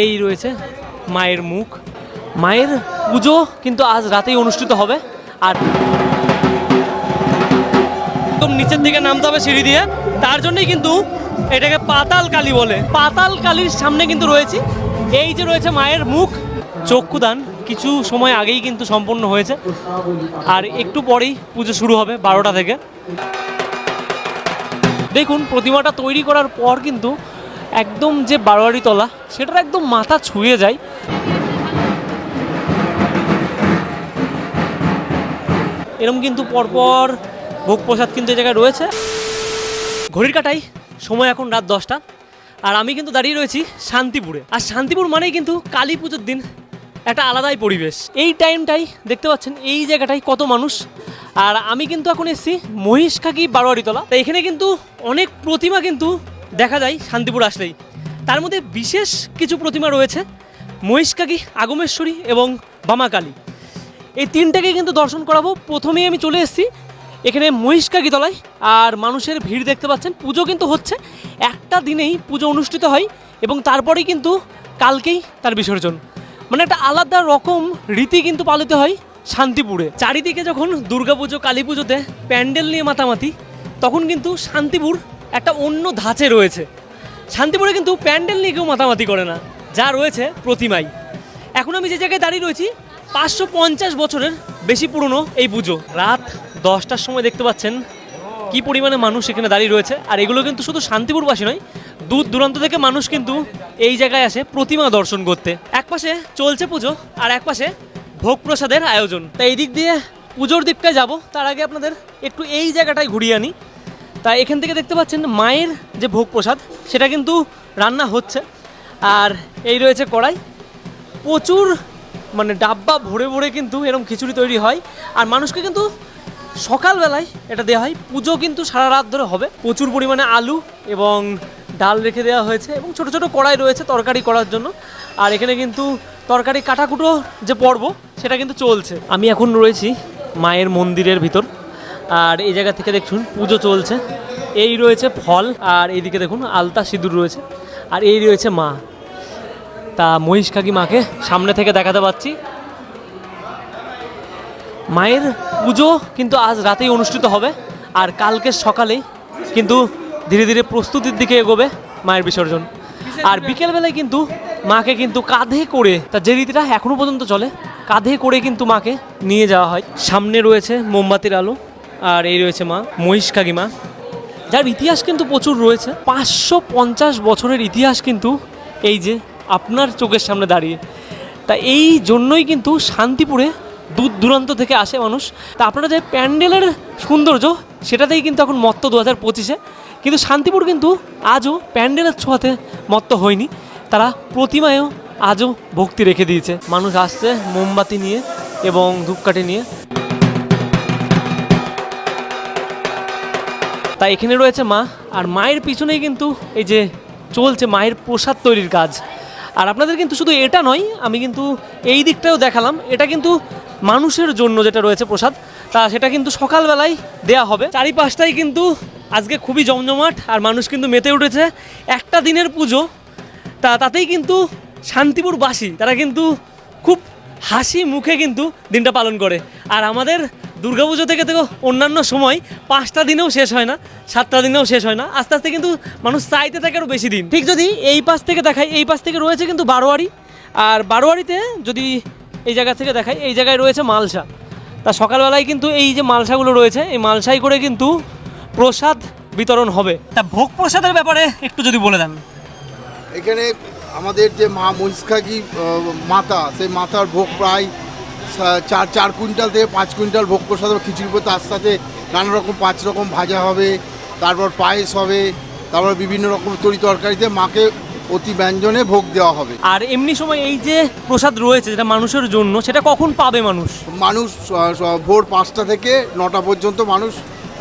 এই রয়েছে মায়ের মুখ। মায়ের পুজো কিন্তু আজ রাতেই অনুষ্ঠিত হবে। আর একদম নিচের দিকে নামতে হবে সিঁড়ি দিয়ে। তার জন্যই কিন্তু এটাকে পাতাল কালী বলে। পাতাল কালীর সামনে কিন্তু রয়েছে। এই যে রয়েছে মায়ের মুখ, চক্ষুদান কিছু সময় আগেই কিন্তু সম্পন্ন হয়েছে। আর একটু পরেই পুজো শুরু হবে বারোটা থেকে। দেখুন, প্রতিমাটা তৈরি করার পর কিন্তু একদম যে বারোয়ারি তলা, সেটার একদম মাথা ছুঁয়ে যায়। এরকম কিন্তু পরপর ভোগ প্রসাদ কিন্তু এই জায়গায় রয়েছে। ঘড়ির কাটাই, সময় এখন রাত দশটা। আর আমি কিন্তু দাঁড়িয়ে রয়েছি শান্তিপুরে। আর শান্তিপুর মানেই কিন্তু কালী পুজোর দিন, একটা আলাদাই পরিবেশ। এই টাইমটাই দেখতে পাচ্ছেন, এই জায়গাটাই কত মানুষ। আর আমি কিন্তু এখন এসেছি মহিষখাকি বারোয়ারিতলা তো এখানে কিন্তু অনেক প্রতিমা কিন্তু দেখা যায় শান্তিপুর আসলেই। তার মধ্যে বিশেষ কিছু প্রতিমা রয়েছে, মহিষকাকি, আগমেশ্বরী এবং বামাকালী। এই তিনটাকে কিন্তু দর্শন করাবো। প্রথমেই আমি চলে এসেছি এখানে মহিষকাকি তলায়, আর মানুষের ভিড় দেখতে পাচ্ছেন। পুজো কিন্তু হচ্ছে, একটা দিনেই পুজো অনুষ্ঠিত হয় এবং তারপরেই কিন্তু কালকেই তার বিসর্জন। মানে একটা আলাদা রকম রীতি কিন্তু পালিত হয় শান্তিপুরে। চারিদিকে যখন দুর্গাপুজো কালী পুজোতে প্যান্ডেল নিয়ে মাতামাতি, তখন কিন্তু শান্তিপুর একটা অন্য ধাঁচে রয়েছে। শান্তিপুরে কিন্তু প্যান্ডেল নিয়ে কেউ মাতামাতি করে না, যা রয়েছে প্রতিমাই। এখন আমি যে জায়গায় দাঁড়িয়ে রয়েছি, পাঁচশো পঞ্চাশ বছরের বেশি পুরনো এই পুজো। রাত দশটার সময় দেখতে পাচ্ছেন কি পরিমাণে মানুষ এখানে দাঁড়িয়ে রয়েছে। আর এগুলো কিন্তু শুধু শান্তিপুরবাসী নয়, দূর দূরান্ত থেকে মানুষ কিন্তু এই জায়গায় আসে প্রতিমা দর্শন করতে। এক পাশে চলছে পুজো, আর এক পাশে ভোগ প্রসাদের আয়োজন। তাই এই দিক দিয়ে পুজোর দিকটায় যাব, তার আগে আপনাদের একটু এই জায়গাটায় ঘুরিয়ে আনি। তা এখান থেকে দেখতে পাচ্ছেন মায়ের যে ভোগ প্রসাদ, সেটা কিন্তু রান্না হচ্ছে। আর এই রয়েছে কড়াই। প্রচুর মানে ডাব্বা ভরে ভরে কিন্তু এরকম খিচুড়ি তৈরি হয়। আর মানুষকে কিন্তু সকালবেলায় এটা দেওয়া হয়। পুজো কিন্তু সারা রাত ধরে হবে। প্রচুর পরিমাণে আলু এবং ডাল রেখে দেওয়া হয়েছে এবং ছোট ছোট কড়াই রয়েছে তরকারি করার জন্য। আর এখানে কিন্তু তরকারি কাটাকুটো যে পর্ব, সেটা কিন্তু চলছে। আমি এখন রয়েছি মায়ের মন্দিরের ভিতর। আর এই জায়গা থেকে দেখুন পুজো চলছে। এই রয়েছে ফল, আর এইদিকে দেখুন আলতা সিঁদুর রয়েছে। আর এই রয়েছে মা। তা মহিষ কাকি মাকে সামনে থেকে দেখাতে পাচ্ছি। মায়ের পুজো কিন্তু আজ রাতেই অনুষ্ঠিত হবে, আর কালকে সকালেই কিন্তু ধীরে ধীরে প্রস্তুতির দিকে এগোবে মায়ের বিসর্জন। আর বিকেলবেলায় কিন্তু মাকে কিন্তু কাঁধে করে, তা যে রীতিটা এখনও পর্যন্ত চলে, কাঁধে করে কিন্তু মাকে নিয়ে যাওয়া হয়। সামনে রয়েছে মোমবাতির আলো। আর এই রয়েছে মা, মহিষ কাকি মা যার ইতিহাস কিন্তু প্রচুর রয়েছে। পাঁচশো পঞ্চাশ বছরের ইতিহাস কিন্তু এই যে আপনার চোখের সামনে দাঁড়িয়ে। তা এই জন্যই কিন্তু শান্তিপুরে দূর দূরান্ত থেকে আসে মানুষ। তা আপনারা যে প্যান্ডেলের সৌন্দর্য, সেটাতেই কিন্তু এখন মত্ত দু হাজার পঁচিশে। কিন্তু শান্তিপুর কিন্তু আজও প্যান্ডেলের ছোঁয়াতে মত্ত হয়নি। তারা প্রতিমায়ও আজও ভক্তি রেখে দিয়েছে। মানুষ আসছে মোমবাতি নিয়ে এবং ধূপকাঠি নিয়ে। তা এখানে রয়েছে মা, আর মায়ের পিছনেই কিন্তু এই যে চলছে মায়ের প্রসাদ তৈরির কাজ। আর আপনাদের কিন্তু শুধু এটা নয়, আমি কিন্তু এই দিকটাও দেখালাম। এটা কিন্তু মানুষের জন্য যেটা রয়েছে প্রসাদ, তা সেটা কিন্তু সকালবেলায় দেয়া হবে। চারিপাশটাই কিন্তু আজকে খুবই জমজমাট, আর মানুষ কিন্তু মেতে উঠেছে। একটা দিনের পুজো, তা তাতেই কিন্তু শান্তিপুরবাসী তারা কিন্তু খুব হাসি মুখে কিন্তু দিনটা পালন করে। আর আমাদের দুর্গাপুজো থেকে তো অন্যান্য সময় পাঁচটা দিনেও শেষ হয় না সাতটা দিনেও শেষ হয় না। আস্তে আস্তে কিন্তু মানুষ চাইতে থাকে আরও বেশি দিন। ঠিক যদি এই পাশ থেকে দেখাই এই পাশ থেকে রয়েছে কিন্তু বারোয়ারি। আর বারোয়ারিতে যদি এই জায়গা থেকে দেখাই এই জায়গায় রয়েছে মালসা। তা সকালবেলায় কিন্তু এই যে মালসাগুলো রয়েছে এই মালসাই করে কিন্তু প্রসাদ বিতরণ হবে। তা ভোগ প্রসাদের ব্যাপারে একটু যদি বলে দেন। এখানে আমাদের যে মা আহ, মাতা সেই মাতার ভোগ প্রায় চার চার কুইন্টাল থেকে পাঁচ কুইন্টাল ভোগ প্রসাদ খিচুড়ি করে তার সাথে নানা রকম পাঁচ রকম ভাজা হবে তারপর পায়েস হবে তারপর বিভিন্ন রকম তরি তরকারিতে মাকে অতি ব্যঞ্জনে ভোগ দেওয়া হবে। আর এমনি সময় এই যে প্রসাদ রয়েছে যেটা মানুষের জন্য সেটা কখন পাবে মানুষ? মানুষ ভোর পাঁচটা থেকে নটা পর্যন্ত মানুষ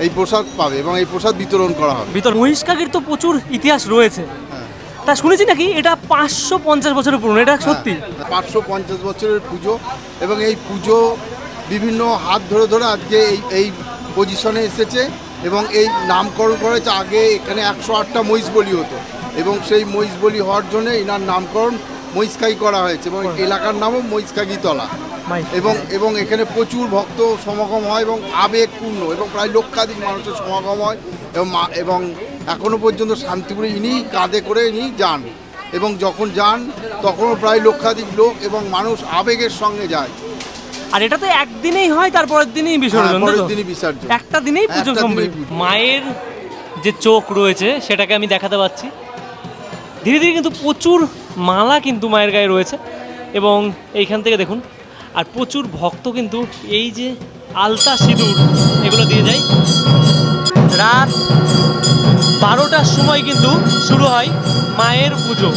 এই প্রসাদ পাবে এবং এই প্রসাদ বিতরণ করা হবে। ভিতর মহিষকাকির তো প্রচুর ইতিহাস রয়েছে। তা শুনেছি নাকি এটা পাঁচশো পঞ্চাশ বছরের পুরনো এটা সত্যি? পাঁচশো পঞ্চাশ বছরের পুজো এবং এই পুজো বিভিন্ন হাত ধরে ধরে আজকে এই এই পজিশনে এসেছে এবং এই নামকরণ করেছে আগে এখানে একশো আটটা মহিষ বলি হতো এবং সেই মহিষ বলি হওয়ার জন্য এনার নামকরণ মহিষকাই করা হয়েছে এবং এলাকার নামও মহিষকাগি তলা এবং এবং এখানে প্রচুর ভক্ত সমাগম হয় এবং আবেগপূর্ণ এবং প্রায় লক্ষাধিক মানুষের সমাগম হয় এবং এবং এখনও পর্যন্ত শান্তিপুরে ইনি কাঁধে করে ইনি যান। এবং যখন যান তখনও প্রায় লক্ষাধিক লোক এবং মানুষ আবেগের সঙ্গে যায়। আর এটা তো একদিনেই হয় তারপরের দিনেই বিসর্জন হ্যাঁ, পরের দিনই বিসর্জন। একটা দিনেই পুজো কমপ্লিট দিনেই পুজো। মায়ের যে চোখ রয়েছে সেটাকে আমি দেখাতে পাচ্ছি। ধীরে ধীরে কিন্তু প্রচুর মালা কিন্তু মায়ের গায়ে রয়েছে। এবং এইখান থেকে দেখুন আর প্রচুর ভক্ত কিন্তু এই যে আলতা সিঁদুর এগুলো দিয়ে যায়। রাত বারোটার সময় কিন্তু শুরু হয় মায়ের পুজো।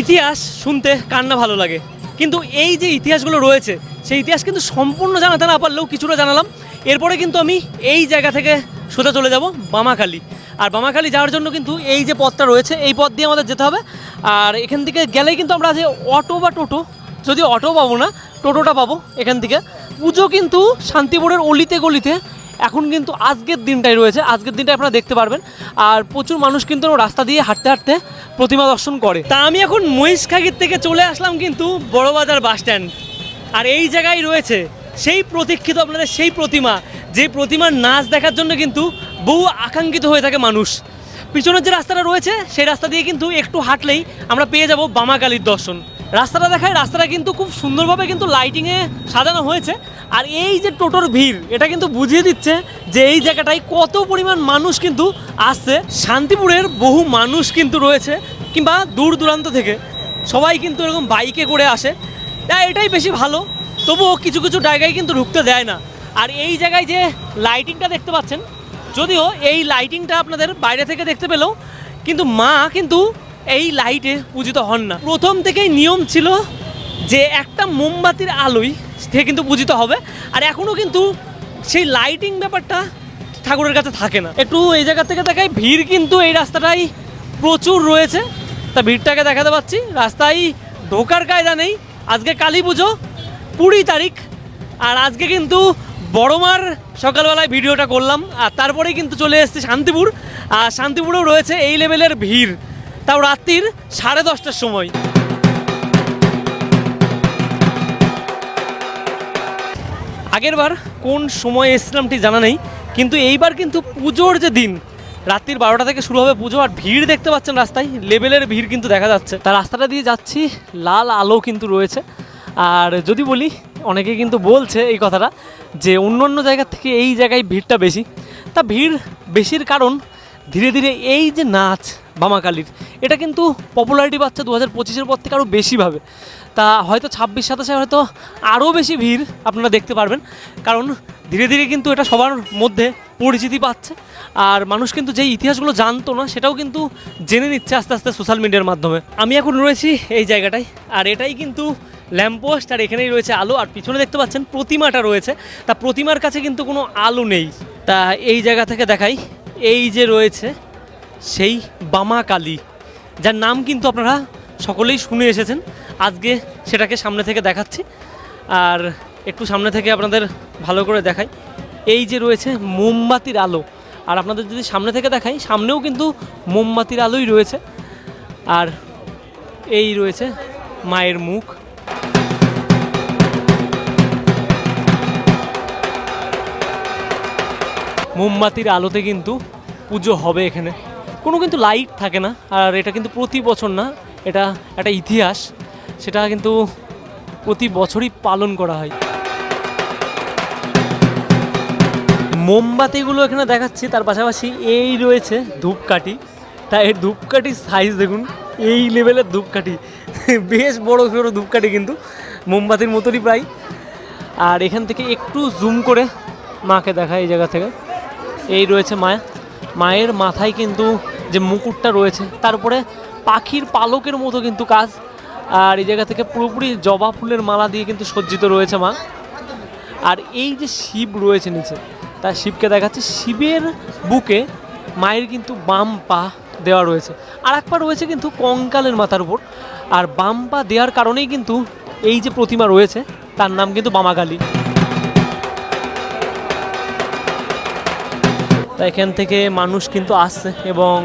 ইতিহাস শুনতে কার না ভালো লাগে। কিন্তু এই যে ইতিহাসগুলো রয়েছে, সেই ইতিহাস কিন্তু সম্পূর্ণ জানাতে না পারলেও কিছুটা জানালাম। এরপরে কিন্তু আমি এই জায়গা থেকে সোজা চলে যাব বামাখালি। আর বামাখালি যাওয়ার জন্য কিন্তু এই যে পথটা রয়েছে, এই পথ দিয়ে আমাদের যেতে হবে। আর এখান থেকে গেলেই কিন্তু আমরা যে অটো বা টোটো যদি অটো পাবো না, টোটোটা পাবো এখান থেকে। পুজো কিন্তু শান্তিপুরের অলিতে গলিতে। এখন কিন্তু আজকের দিনটাই রয়েছে, আজকের দিনটা আপনারা দেখতে পারবেন। আর প্রচুর মানুষ কিন্তু রাস্তা দিয়ে হাঁটতে হাঁটতে প্রতিমা দর্শন করে। তা আমি এখন মহিষখাগির থেকে চলে আসলাম কিন্তু বড়বাজার বাস স্ট্যান্ড। আর এই জায়গায় রয়েছে সেই প্রতীক্ষিত আপনাদের সেই প্রতিমা। যে প্রতিমার নাচ দেখার জন্য কিন্তু বহু আকাঙ্ক্ষিত হয়ে থাকে মানুষ। পিছনের যে রাস্তাটা রয়েছে, সেই রাস্তা দিয়ে কিন্তু একটু হাঁটলেই আমরা পেয়ে যাব বামাকালীর দর্শন। রাস্তাটা দেখায়, রাস্তাটা কিন্তু খুব সুন্দরভাবে কিন্তু লাইটিংয়ে সাজানো হয়েছে। আর এই যে টোটোর ভিড়, এটা কিন্তু বুঝিয়ে দিচ্ছে যে এই জায়গাটায় কত পরিমাণ মানুষ কিন্তু আসছে। শান্তিপুরের বহু মানুষ কিন্তু রয়েছে, কিংবা দূর দূরান্ত থেকে। সবাই কিন্তু এরকম বাইকে করে আসে। তাই এটাই বেশি ভালো। তবুও কিছু কিছু জায়গায় কিন্তু ঢুকতে দেয় না। আর এই জায়গায় যে লাইটিংটা দেখতে পাচ্ছেন, যদিও এই লাইটিংটা আপনাদের বাইরে থেকে দেখতে পেলেও, কিন্তু মা কিন্তু এই লাইটে পূজিত হন না। প্রথম থেকেই নিয়ম ছিল যে একটা মোমবাতির আলোই সে কিন্তু পূজিত হবে। আর এখনও কিন্তু সেই লাইটিং ব্যাপারটা ঠাকুরের কাছে থাকে না। একটু এই জায়গা থেকে দেখাই, ভিড় কিন্তু এই রাস্তাটাই প্রচুর রয়েছে। তা ভিড়টাকে দেখাতে পাচ্ছি। রাস্তায় ঢোকার কায়দা নেই। আজকে কালী পুজো, কুড়ি তারিখ। আর আজকে কিন্তু বড়মার সকালবেলায় ভিডিওটা করলাম। আর তারপরে কিন্তু চলে এসেছে শান্তিপুর। আর শান্তিপুরেও রয়েছে এই লেভেলের ভিড়। তাও রাত্রির সাড়ে দশটার সময়। আগের বার কোন সময় ঠিক জানা নেই, কিন্তু এইবার কিন্তু পুজোর যে দিন, রাত্রির বারোটা থেকে শুরু হবে পুজো, আর ভিড় দেখতে পাচ্ছেন রাস্তায় লেভেলের ভিড় কিন্তু দেখা যাচ্ছে। তার রাস্তাটা দিয়ে যাচ্ছি, লাল আলো কিন্তু রয়েছে। আর যদি বলি, অনেকে কিন্তু বলছে এই কথাটা, যে অন্য অন্য জায়গার থেকে এই জায়গায় ভিড়টা বেশি। তা ভিড় বেশির কারণ ধীরে ধীরে এই যে নাচ বামাকালির, এটা কিন্তু পপুলারিটি পাচ্ছে দু হাজার পঁচিশের পর থেকে আরও বেশিভাবে তা হয়তো ছাব্বিশ, সাতাশে হয়তো আরও বেশি ভিড় আপনারা দেখতে পারবেন। কারণ ধীরে ধীরে কিন্তু এটা সবার মধ্যে পরিচিতি পাচ্ছে। আর মানুষ কিন্তু যেই ইতিহাসগুলো জানতো না, সেটাও কিন্তু জেনে নিচ্ছে আস্তে আস্তে সোশ্যাল মিডিয়ার মাধ্যমে। আমি এখন রয়েছি এই জায়গাটায়, আর এটাই কিন্তু ল্যাম্পপোস্ট আর এখানেই রয়েছে আলো। আর পিছনে দেখতে পাচ্ছেন প্রতিমাটা রয়েছে। তা প্রতিমার কাছে কিন্তু কোনো আলো নেই। তা এই জায়গা থেকে দেখাই। এই যে রয়েছে, সেই বামা কালী, যার নাম কিন্তু আপনারা সকলেই শুনে এসেছেন। আজকে সেটাকে সামনে থেকে দেখাচ্ছি। আর একটু সামনে থেকে আপনাদের ভালো করে দেখাই। এই যে রয়েছে মোমবাতির আলো। আর আপনাদের যদি সামনে থেকে দেখাই, সামনেও কিন্তু মোমবাতির আলোই রয়েছে। আর এই রয়েছে মায়ের মুখ। মোমবাতির আলোতে কিন্তু পুজো হবে এখানে। কোনো কিন্তু লাইট থাকে না, আর এটা কিন্তু প্রতি বছর না, এটা একটা ইতিহাস। সেটা কিন্তু প্রতি বছরই পালন করা হয়। মোমবাতিগুলো এখানে দেখাচ্ছি, তার পাশাপাশি এই রয়েছে ধূপকাঠি। তা এই ধূপকাঠির সাইজ দেখুন, এই লেভেলের ধূপকাঠি। বেশ বড় সড়ো ধূপকাঠি কিন্তু, মোমবাতির মতনই প্রায়। আর এখান থেকে একটু জুম করে মাকে দেখা এই জায়গা থেকে। এই রয়েছে মায়া। মায়ের মাথায় কিন্তু যে মুকুটটা রয়েছে, তার উপরে পাখির পালকের মতো কিন্তু কাজ। আর এই জায়গা থেকে পুরোপুরি জবা ফুলের মালা দিয়ে কিন্তু সজ্জিত রয়েছে মা। আর এই যে শিব রয়েছে নিচে তার শিবকে দেখাচ্ছে। শিবের বুকে মায়ের কিন্তু বাম পা দেওয়া রয়েছে। আর এক পা রয়েছে কিন্তু কঙ্কালের মাথার উপর। আর বাম পা দেওয়ার কারণেই কিন্তু এই যে প্রতিমা রয়েছে, তার নাম কিন্তু বামাকালী তা এখান থেকে মানুষ কিন্তু আসছে এবং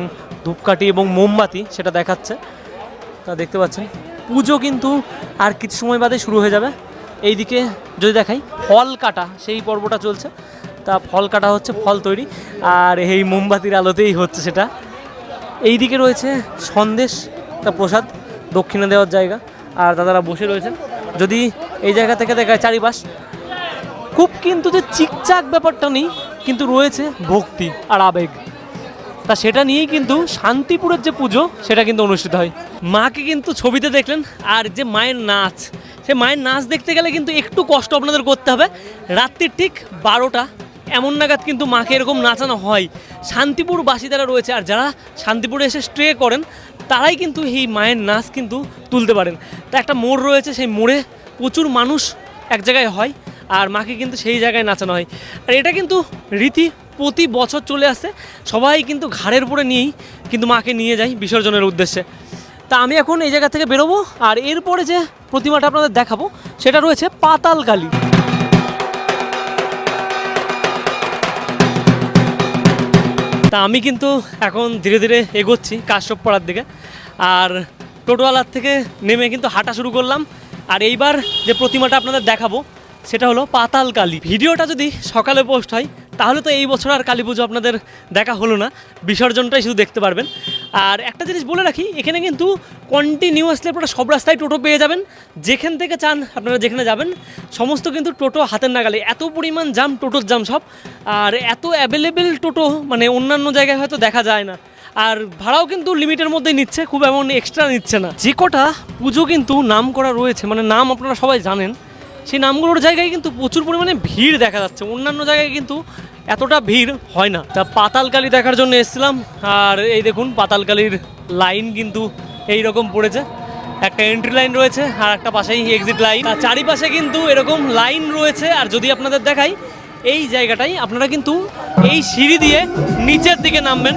ধূপকাঠি এবং মোমবাতি সেটা দেখাচ্ছে। তা দেখতে পাচ্ছেন, পুজো কিন্তু আর কিছু সময় বাদে শুরু হয়ে যাবে। এইদিকে যদি দেখাই, ফল কাটা, সেই পর্বটা চলছে। তা ফল কাটা হচ্ছে, ফল তৈরি। আর এই মোমবাতির আলোতেই হচ্ছে সেটা। এইদিকে রয়েছে সন্দেশ, তা প্রসাদ, দক্ষিণে দেওয়ার জায়গা। আর দাদারা বসে রয়েছেন। যদি এই জায়গা থেকে দেখায় চারিপাশ, খুব কিন্তু যে চিকচাক ব্যাপারটা নেই কিন্তু রয়েছে ভক্তি আর আবেগ। তা সেটা নিয়েই কিন্তু শান্তিপুরের যে পুজো, সেটা কিন্তু অনুষ্ঠিত হয়। মাকে কিন্তু ছবিতে দেখলেন, আর যে মায়ের নাচ, সে মায়ের নাচ দেখতে গেলে কিন্তু একটু কষ্ট আপনাদের করতে হবে। রাত্রির ঠিক বারোটা, এমন নাগাদ কিন্তু মাকে এরকম নাচানো হয়। শান্তিপুর বাসী যারা রয়েছে, আর যারা শান্তিপুরে এসে স্টে করেন, তারাই কিন্তু এই মায়ের নাচ কিন্তু তুলতে পারেন। তা একটা মোড় রয়েছে, সেই মোড়ে প্রচুর মানুষ এক জায়গায় হয়। আর মাকে কিন্তু সেই জায়গায় নাচানো হয়। আর এটা কিন্তু রীতি প্রতি বছর চলে আসছে সবাই কিন্তু ঘাড়ের উপরে নিয়েই কিন্তু মাকে নিয়ে যায় বিসর্জনের উদ্দেশ্যে। তা আমি এখন এই জায়গা থেকে বেরোবো, আর এরপরে যে প্রতিমাটা আপনাদের দেখাবো, সেটা রয়েছে পাতাল কালী। তা আমি কিন্তু এখন ধীরে ধীরে এগোচ্ছি কাশ্যপ পাড়ার দিকে। আর টোটোওয়ালার থেকে নেমে কিন্তু হাঁটা শুরু করলাম। আর এইবার যে প্রতিমাটা আপনাদের দেখাবো সেটা হলো পাতাল কালী। ভিডিওটা যদি সকালে পোস্ট হয়, তাহলে তো এই বছর আর কালী পুজো আপনাদের দেখা হলো না। বিসর্জনটাই শুধু দেখতে পারবেন। আর একটা জিনিস বলে রাখি, এখানে কিন্তু কন্টিনিউয়াসলি আপনারা সব রাস্তায় টোটো পেয়ে যাবেন। যেখান থেকে চান আপনারা যেখানে যাবেন, সমস্ত কিন্তু টোটো হাতের নাগালে। এত পরিমাণ জাম, টোটোর জাম সব। আর এত অ্যাভেলেবেল টোটো মানে অন্যান্য জায়গায় হয়তো দেখা যায় না। আর ভাড়াও কিন্তু লিমিটের মধ্যেই নিচ্ছে, খুব এমন এক্সট্রা নিচ্ছে না। যে কটা পুজো কিন্তু নাম করা রয়েছে মানে নাম আপনারা সবাই জানেন। সেই নামগুলোর জায়গায় কিন্তু প্রচুর পরিমাণে ভিড় দেখা যাচ্ছে। অন্যান্য জায়গায় কিন্তু এতটা ভিড় হয় না। তা পাতালকালি দেখার জন্য এসেছিলাম, আর এই দেখুন পাতালকালির লাইন কিন্তু এই রকম পড়েছে। একটা এন্ট্রি লাইন রয়েছে আর একটা পাশেই এক্সিট লাইন আর চারিপাশে কিন্তু এরকম লাইন রয়েছে, আর যদি আপনাদের দেখাই, এই জায়গাটাই আপনারা কিন্তু এই সিঁড়ি দিয়ে নিচের দিকে নামবেন।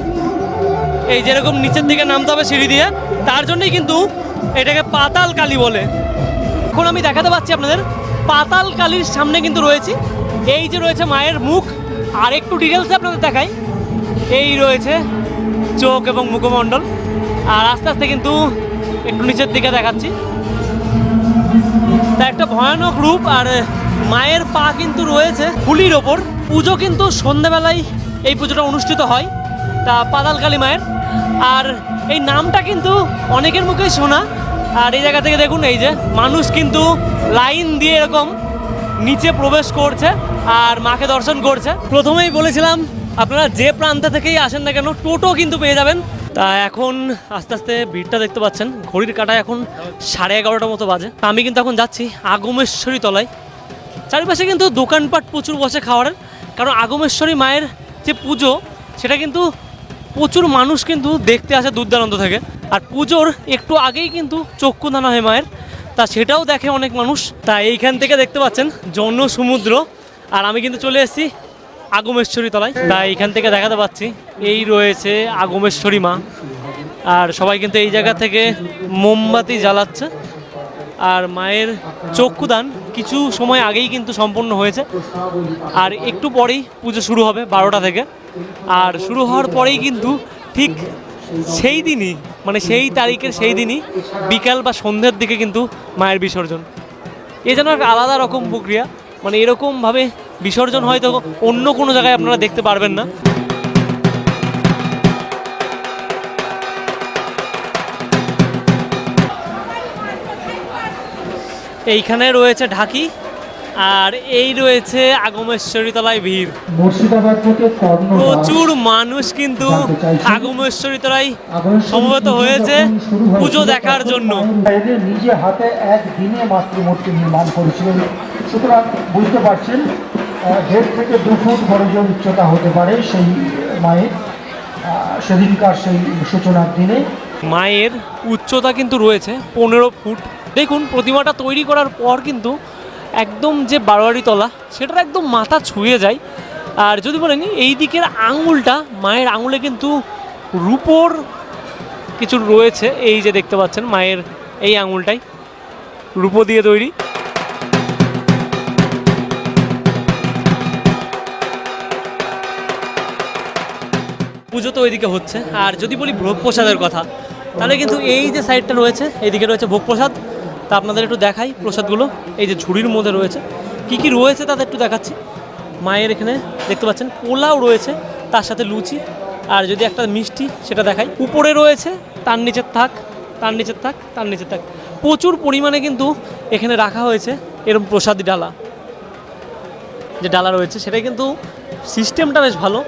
এই যেরকম নিচের দিকে নামতে হবে সিঁড়ি দিয়ে, তার জন্যই কিন্তু এটাকে পাতাল কালী বলে। এখন আমি দেখাতে পাচ্ছি আপনাদের পাতাল কালীর সামনে কিন্তু রয়েছি। এই যে রয়েছে মায়ের মুখ আর একটু ডিটেলসে আপনাদের দেখাই। এই রয়েছে চোখ এবং মুখমণ্ডল। আর আস্তে আস্তে কিন্তু একটু নিচের দিকে দেখাচ্ছি। তা একটা ভয়ানক রূপ, আর মায়ের পা কিন্তু রয়েছে ফুলির ওপর। পুজো কিন্তু সন্ধেবেলায় এই পুজোটা অনুষ্ঠিত হয়, তা পাতালকালী মায়ের। আর এই নামটা কিন্তু অনেকের মুখেই শোনা। আর এই জায়গা থেকে দেখুন, এই যে মানুষ কিন্তু লাইন দিয়ে এরকম নিচে প্রবেশ করছে আর মাকে দর্শন করছে। প্রথমেই বলেছিলাম, আপনারা যে প্রান্ত থেকেই আসেন না কেন, টোটো কিন্তু পেয়ে যাবেন। তা এখন আস্তে আস্তে ভিড়টা দেখতে পাচ্ছেন, ঘড়ির কাটায় এখন সাড়ে এগারোটার মতো বাজে। আমি কিন্তু এখন যাচ্ছি আগমেশ্বরী তলায়। চারিপাশে কিন্তু দোকানপাট প্রচুর বসে খাওয়ারের কারণ আগমেশ্বরী মায়ের যে পুজো, সেটা কিন্তু প্রচুর মানুষ কিন্তু দেখতে আসে দূর দূরান্ত থেকে। আর পুজোর একটু আগেই কিন্তু চক্ষু চক্ষুদানা হয় মায়ের। তা সেটাও দেখে অনেক মানুষ। তা এইখান থেকে দেখতে পাচ্ছেন জন সমুদ্র। আর আমি কিন্তু চলে এসেছি আগমেশ্বরী তলায়। তা এইখান থেকে দেখাতে পাচ্ছি। এই রয়েছে আগমেশ্বরী মা। আর সবাই কিন্তু এই জায়গা থেকে মোমবাতি জ্বালাচ্ছে। আর মায়ের চক্ষুদান কিছু সময় আগেই কিন্তু সম্পন্ন হয়েছে। আর একটু পরেই পুজো শুরু হবে বারোটা থেকে। আর শুরু হওয়ার পরেই কিন্তু ঠিক সেই দিনই মানে সেই তারিখের সেই দিনই বিকাল বা সন্ধ্যের দিকে কিন্তু মায়ের বিসর্জন। এ যেন একটা আলাদা রকম প্রক্রিয়া মানে এরকমভাবে বিসর্জন হয়তো অন্য কোনো জায়গায় আপনারা দেখতে পারবেন না। এইখানে রয়েছে ঢাকি আর এই রয়েছে আগমেশ্বরী তলায় ভিড়। মুর্শিদাবাদ থেকে প্রচুর মানুষ কিন্তু আগমেশ্বরী তলায় সমবেত হয়েছে পুজো দেখার জন্য। নিজে হাতে এক দিনে মাতৃমূর্তি নির্মাণ করেছিলেন। সুতরাং বুঝতে পারছেন দেড় থেকে দু ফুট বড় যে উচ্চতা হতে পারে সেই মায়ের সেদিনকার সেই সূচনার দিনে। মায়ের উচ্চতা কিন্তু রয়েছে পনেরো ফুট। দেখুন প্রতিমাটা তৈরি করার পর কিন্তু একদম যে বারোয়ারি তলা, সেটার একদম মাথা ছুঁয়ে যায়। আর যদি বলেন এই দিকের আঙুলটা, মায়ের আঙুলে কিন্তু রূপোর কিছু রয়েছে। এই যে দেখতে পাচ্ছেন, মায়ের এই আঙুলটাই রূপো দিয়ে তৈরি। পুজো তো ওইদিকে হচ্ছে। আর যদি বলি ভোগ প্রসাদের কথা, তাহলে কিন্তু এই যে সাইডটা রয়েছে এইদিকে রয়েছে ভোগ প্রসাদ তা আপনাদের একটু দেখাই প্রসাদগুলো। এই যে ঝুড়ির মধ্যে রয়েছে। কি কি রয়েছে তাদের একটু দেখাচ্ছি। মায়ের এখানে দেখতে পাচ্ছেন, পোলাও রয়েছে, তার সাথে লুচি আর যদি একটা মিষ্টি সেটা দেখাই। উপরে রয়েছে, তার নিচের থাক, তার নিচের থাক, তার নিচের থাক। প্রচুর পরিমাণে কিন্তু এখানে রাখা হয়েছে এরকম প্রসাদি ডালা। যে ডালা রয়েছে সেটা কিন্তু সিস্টেমটা বেশ ভালো।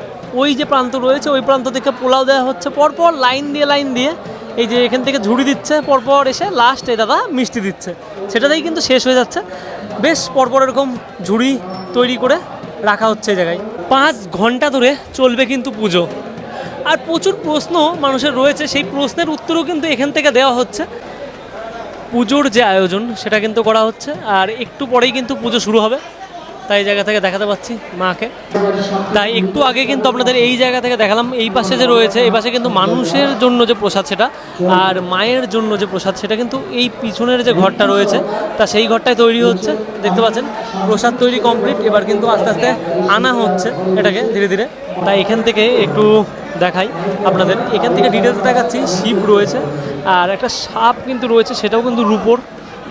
ওই যে প্রান্ত রয়েছে, ওই প্রান্ত থেকে পোলাও দেওয়া হচ্ছে। পরপর লাইন দিয়ে লাইন দিয়ে এই যে এখান থেকে ঝুড়ি দিচ্ছে, পরপর এসে লাস্টে দাদা মিষ্টি দিচ্ছে। সেটাতেই কিন্তু শেষ হয়ে যাচ্ছে। বেশ পরপর এরকম ঝুড়ি তৈরি করে রাখা হচ্ছে এই জায়গায়। পাঁচ ঘণ্টা ধরে চলবে কিন্তু পুজো। আর প্রচুর প্রশ্ন মানুষের রয়েছে, সেই প্রশ্নের উত্তরও কিন্তু এখান থেকে দেওয়া হচ্ছে। পুজোর যে আয়োজন, সেটা কিন্তু করা হচ্ছে। আর একটু পরেই কিন্তু পুজো শুরু হবে। তাই এই জায়গা থেকে দেখাতে পাচ্ছি মাকে। তাই একটু আগে কিন্তু আপনাদের এই জায়গা থেকে দেখালাম, এই পাশে যে রয়েছে, এই পাশে কিন্তু মানুষের জন্য যে প্রসাদ সেটা আর মায়ের জন্য যে প্রসাদ সেটা কিন্তু এই পিছনের যে ঘরটা রয়েছে, তা সেই ঘরটায় তৈরি হচ্ছে। দেখতে পাচ্ছেন, প্রসাদ তৈরি কমপ্লিট এবার কিন্তু আস্তে আস্তে আনা হচ্ছে এটাকে ধীরে ধীরে। তাই এখান থেকে একটু দেখাই আপনাদের। এখান থেকে ডিটেলস দেখাচ্ছি, শিব রয়েছে, আর একটা সাপ কিন্তু রয়েছে, সেটাও কিন্তু রূপোর।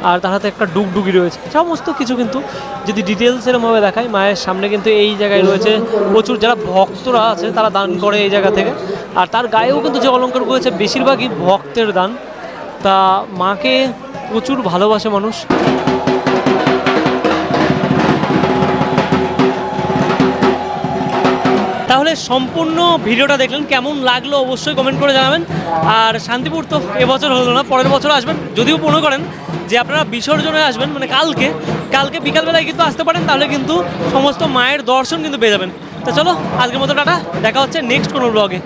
আর তার হাতে একটা ডুগডুগি রয়েছে। সমস্ত কিছু কিন্তু যদি ডিটেলস এরমভাবে দেখায় মায়ের সামনে কিন্তু এই জায়গায় রয়েছে প্রচুর যারা ভক্তরা আছে, তারা দান করে এই জায়গা থেকে। আর তার গায়েও কিন্তু যে অলঙ্কার করেছে বেশিরভাগই ভক্তের দান। তা মাকে প্রচুর ভালোবাসে মানুষ। তাহলে সম্পূর্ণ ভিডিওটা দেখলেন, কেমন লাগল অবশ্যই কমেন্ট করে জানাবেন। আর শান্তিপুর তো এবছর হলো না, পরের বছর আসবেন, যদিও মনে করেন যে আপনারা বিসর্জনে আসবেন মানে কালকে কালকে বিকালবেলায় কিন্তু আসতে পারেন, তাহলে কিন্তু সমস্ত মায়ের দর্শন কিন্তু পেয়ে যাবেন। তা চলো, আজকের মতো টাটা, দেখা হচ্ছে নেক্সট কোনো ব্লগে